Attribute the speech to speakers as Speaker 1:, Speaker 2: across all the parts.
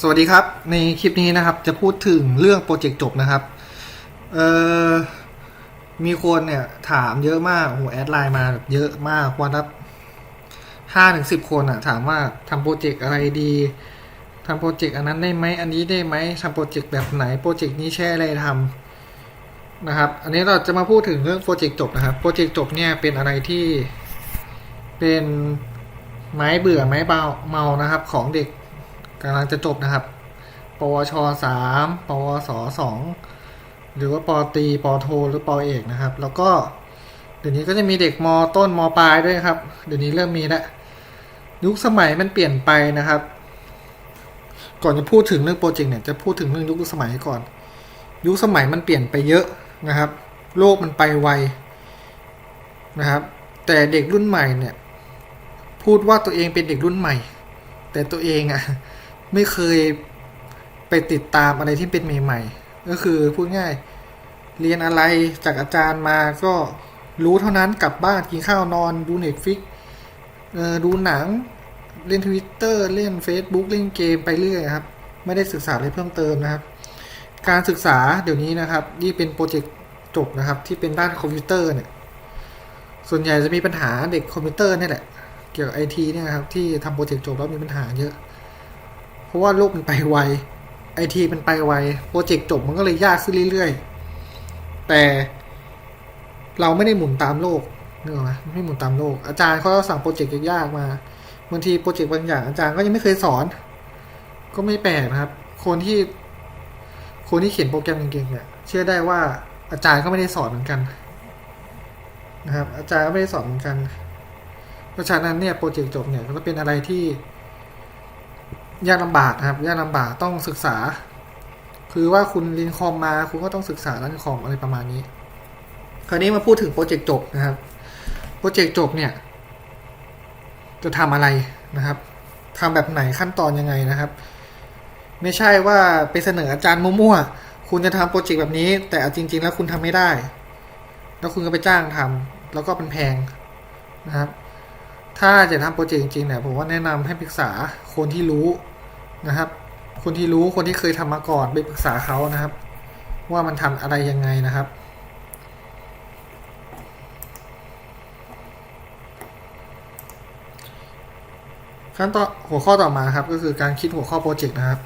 Speaker 1: สวัสดีครับ ในคลิปนี้นะครับ จะพูดถึงเรื่องโปรเจกต์จบนะครับ เอ่อ มีคนเนี่ยถามเยอะมากโอ้โหแอดไลน์มาแบบเยอะมากวันละห้าถึงสิบคนอะ ถามว่าทำโปรเจกต์อะไรดีทำโปรเจกต์อันนั้นได้ไหมอันนี้ได้ไหมทำโปรเจกต์แบบไหนโปรเจกต์นี้แช่อะไรทำนะครับ อันนี้เราจะมาพูดถึงเรื่องโปรเจกต์จบนะครับโปรเจกต์จบเนี่ยเป็นอะไรที่เป็นไม้เบื่อไม้เบาเมานะครับ ของเด็ก กำลังจะจบนะครับ ปวชสามปวสสองหรือว่าปตีปโท หรือปอเอกนะครับ แล้วก็เดี๋ยวนี้ก็จะมีเด็กมต้นมปลายด้วยครับ เดี๋ยวนี้เริ่มมีแล้วยุคสมัยมันเปลี่ยนไปนะครับ ก่อนจะพูดถึงเรื่องโปรเจกต์เนี่ยจะพูดถึงเรื่องยุคสมัยก่อน ยุคสมัยมันเปลี่ยนไปเยอะนะครับ โลกมันไปไวนะครับ แต่เด็กรุ่นใหม่เนี่ย พูดว่าตัวเองเป็นเด็กรุ่นใหม่ แต่ตัวเองอะ ไม่เคยไปติดตามอะไรที่เป็นใหม่ๆ ก็คือพูดง่าย เรียนอะไรจากอาจารย์มาก็รู้เท่านั้นกลับบ้านกินข้าวนอนดูเน็ตฟิกดูหนังเล่นทวิตเตอร์เล่น Facebook เล่นเกมไปเรื่อยครับ ไม่ได้ศึกษาอะไรเพิ่มเติมนะครับ การศึกษาเดี๋ยวนี้นะครับนี่เป็นโปรเจกต์จบนะครับ ที่เป็นด้านคอมพิวเตอร์เนี่ยส่วนใหญ่จะมีปัญหาเด็กคอมพิวเตอร์นี่แหละ เกี่ยวกับไอทีเนี่ยครับที่ทำโปรเจกต์จบแล้วมีปัญหาเยอะ ราะว่าโลกมันไปไวไอทีมันไปไวโปรเจกต์จบมันก็เลยยากขึ้นเรื่อยๆ แต่เราไม่ได้หมุนตามโลกนึกออกไหมไม่หมุนตามโลก อาจารย์เขาสั่งโปรเจกต์ยากๆมาบางทีโปรเจกต์บางอย่างอาจารย์ก็ยังไม่เคยสอน ก็ไม่แปลกนะครับ คนที่ คนที่เขียนโปรแกรมเก่งๆเนี่ยเชื่อได้ว่าอาจารย์ก็ไม่ได้สอนเหมือนกัน นะครับ อาจารย์ก็ไม่ได้สอนเหมือนกัน เพราะฉะนั้นเนี่ยโปรเจกต์จบเนี่ยก็เป็นอะไรที่ ยากลำบากนะครับยากลำบากต้องศึกษา คือว่าคุณเรียนคอมมาคุณก็ต้องศึกษาด้านคอมอะไรประมาณนี้ คราวนี้มาพูดถึงโปรเจกต์จบนะครับโปรเจกต์จบเนี่ย จะทำอะไรนะครับทำแบบไหนขั้นตอนยังไงนะครับ ไม่ใช่ว่าไปเสนออาจารย์มั่วๆคุณจะทำโปรเจกต์แบบนี้ แต่อจริง ๆ แล้วคุณทำไม่ได้ แล้วคุณก็ไปจ้างทำแล้วก็เป็นแพงนะครับถ้าจะทำโปรเจกต์จริงๆเนี่ยผมว่าแนะนำให้ปรึกษาคนที่รู้ นะครับ คนที่รู้คนที่เคยทำมาก่อนไปปรึกษาเขานะครับ ว่ามันทำอะไรยังไงนะครับ ขั้นตอนหัวข้อต่อมาครับก็คือการคิดหัวข้อโปรเจกต์นะครับ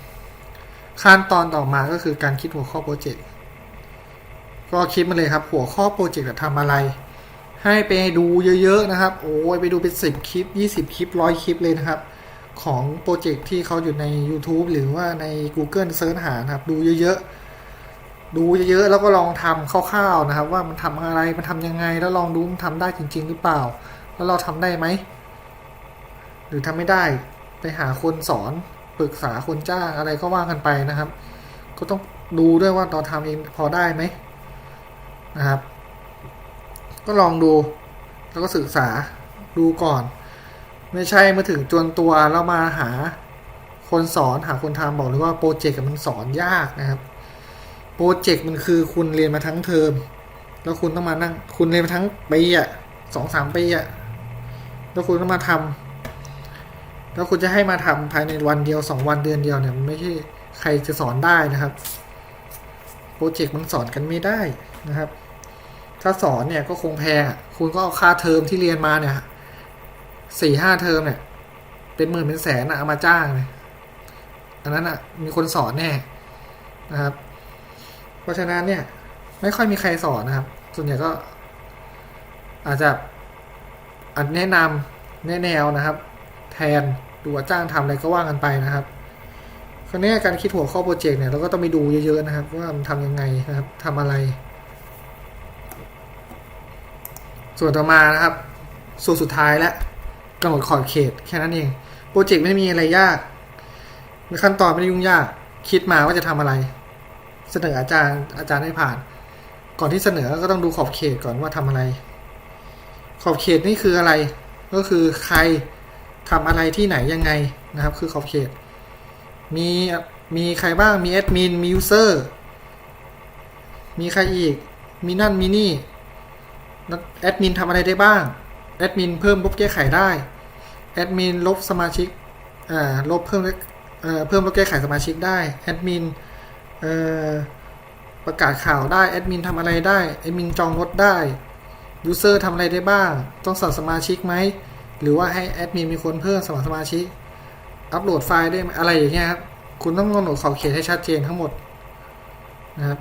Speaker 1: ขั้นตอนต่อมาก็คือการคิดหัวข้อโปรเจกต์ก็คิดมาเลยครับ หัวข้อโปรเจกต์จะทำอะไร ให้ไปดูเยอะๆนะครับ โอ้ยไปดูเป็นสิบคลิปยี่สิบคลิปร้อยคลิปเลยนะครับ ของโปรเจกต์ที่เขาอยู่ใน YouTube หรือว่าใน Google เซิร์ชหานะครับ ดูเยอะๆ ดูเยอะๆ แล้วก็ลองทำคร่าวๆนะครับ ว่ามันทำอะไรมันทำยังไง แล้วลองดูมันทำได้จริง ๆ หรือเปล่า แล้วเราทำได้ไหม หรือทำไม่ได้ไปหาคนสอนปรึกษาคนจ้างอะไรก็ว่ากันไปนะครับ ก็ต้องดูด้วยว่าเราทำเองพอได้ไหมนะครับ ก็ลองดูแล้วก็ศึกษาดูก่อน ไม่ใช่มาถึงจวนตัวแล้วมาหาคนสอนหาคนทำบอกเลยว่าโปรเจกต์มันสอนยากนะครับ โปรเจกต์มันคือคุณเรียนมาทั้งเทอม แล้วคุณต้องมานั่งคุณเรียนมาทั้งปีอะสองสามปีอะแล้วคุณต้องมาทำแล้วคุณจะให้มาทำภายในวันเดียวสองวันเดือนเดียวเนี่ยมันไม่ใช่ใครจะสอนได้นะครับ โปรเจกต์มันสอนกันไม่ได้นะครับ ถ้าสอนเนี่ยก็คงแพงอะคุณก็เอาค่าเทอมที่เรียนมาเนี่ย สี่ห้าเทอมเนี่ย เป็นหมื่นเป็นแสนอะเอามาจ้างเลยอันนั้นอะมีคนสอนแน่นะครับ เพราะฉะนั้นเนี่ย ไม่ค่อยมีใครสอนนะครับ ส่วนใหญ่ก็ อาจจะอันแนะนำแนะแนวนะครับ แทนดูว่าจ้างทำอะไรก็ว่ากันไปนะครับคราวนี้การคิดหัวข้อโปรเจกต์เนี่ยเราก็ต้องไปดูเยอะๆนะครับ ว่ามันทำยังไงนะครับทำอะไร ส่วนต่อมานะครับ ส่วนสุดท้ายแล้ว กำหนดขอบเขตแค่นั้นเอง โปรเจกต์ไม่ได้มีอะไรยากขั้นตอนไม่ได้ยุ่งยาก คิดมาว่าจะทำอะไร เสนออาจารย์อาจารย์ให้ผ่าน ก่อนที่เสนอก็ต้องดูขอบเขตก่อนว่าทำอะไร ขอบเขตนี่คืออะไร ก็คือใครทำอะไรที่ไหนยังไงนะครับ คือขอบเขต มีมีใครบ้างมีแอดมินมียูเซอร์มีใครอีก มีนั่นมีนี่แอดมินทำอะไรได้บ้าง แอดมินเพิ่มลบแก้ไขได้แอดมินลบสมาชิกอ่าลบเพิ่มเอ่อเพิ่มและแก้ไขสมาชิกได้แอดมินเอ่อประกาศข่าวได้แอดมินทำอะไรได้แอดมินจองรถได้ยูเซอร์ทำอะไรได้บ้าง ต้องสั่งสมาชิกไหม หรือว่าให้แอดมินมีคนเพิ่มสมัครสมาชิก อัปโหลดไฟล์ได้ไหมอะไรอย่างเงี้ยครับ คุณต้องกำหนดขอบเขตให้ชัดเจนทั้งหมดนะครับ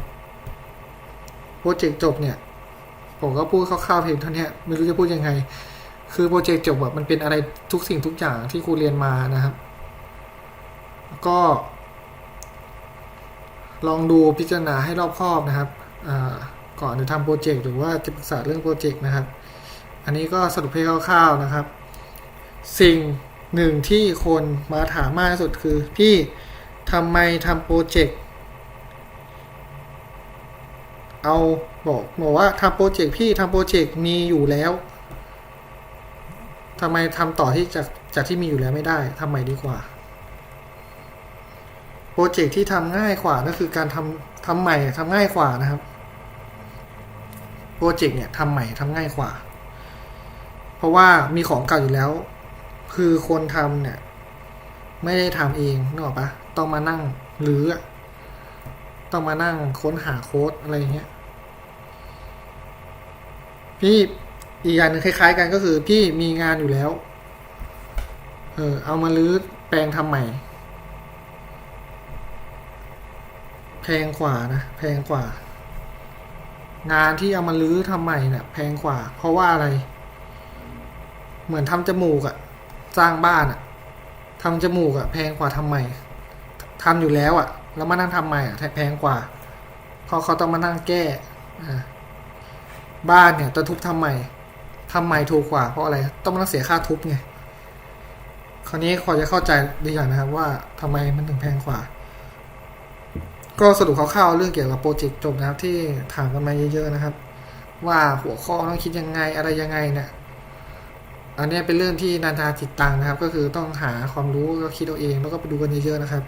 Speaker 1: โปรเจกต์จบเนี่ย ผมก็พูดคร่าวๆเพียงเท่านี้ไม่รู้จะพูดยังไง คือโปรเจกต์จบแบบมันเป็นอะไรทุกสิ่งทุกอย่างที่ครูเรียนมานะครับ ก็ ลองดูพิจารณาให้รอบคอบนะครับก่อนจะทำโปรเจกต์หรือว่าจะปรึกษาเรื่องโปรเจกต์นะครับ อันนี้ก็สรุปให้คร่าวๆนะครับ สิ่งหนึ่งที่คนมาถามมากที่สุดคือ พี่ทำไมทำโปรเจกต์เอา บอกบอกว่าทำโปรเจกต์พี่ทำโปรเจกต์มีอยู่แล้วทำไมทำต่อที่จากจากที่มีอยู่แล้วไม่ได้ทำใหม่ดีกว่า โปรเจกต์ที่ทำง่ายกว่าก็คือการทำทำใหม่ทำง่ายกว่านะครับโปรเจกต์เนี่ยทำใหม่ทำง่ายกว่า เพราะว่ามีของเก่าอยู่แล้ว คือคนทำเนี่ย ไม่ได้ทำเองนึกออกปะต้องมานั่งหรือต้องมานั่งค้นหาโค้ดอะไรเงี้ย พี่อีกอย่างหนึ่งคล้าย ๆ กันก็คือพี่มีงานอยู่แล้ว เออ เอามาลื้อแปลงทำใหม่ แพงกว่านะ แพงกว่า งานที่เอามาลื้อทำใหม่เนี่ยแพงกว่า เพราะว่าอะไร เหมือนทำจมูกอะสร้างบ้านอะทำจมูกอะแพงกว่าทำใหม่ทำอยู่แล้วอะแล้วมานั่งทำใหม่อะแพงกว่าเพราะเขาต้องมานั่งแก้อ่า บ้านเนี่ยจะทุบทำใหม่ทำใหม่ถูกกว่าเพราะอะไรต้องมานั่งเสียค่าทุบไงคราวนี้ขอจะเข้าใจดีอย่างนะครับว่าทำไมมันถึงแพงกว่า ก็สรุปคร่าวๆเรื่องเกี่ยวกับโปรเจกต์จบนะครับที่ถามกันมาเยอะๆนะครับ ว่าหัวข้อต้องคิดยังไงอะไรยังไงเนี่ยอันนี้เป็นเรื่องที่นานาจิตตังนะครับ ก็คือต้องหาความรู้ก็คิดเอาเองแล้วก็ไปดูกันเยอะๆนะครับ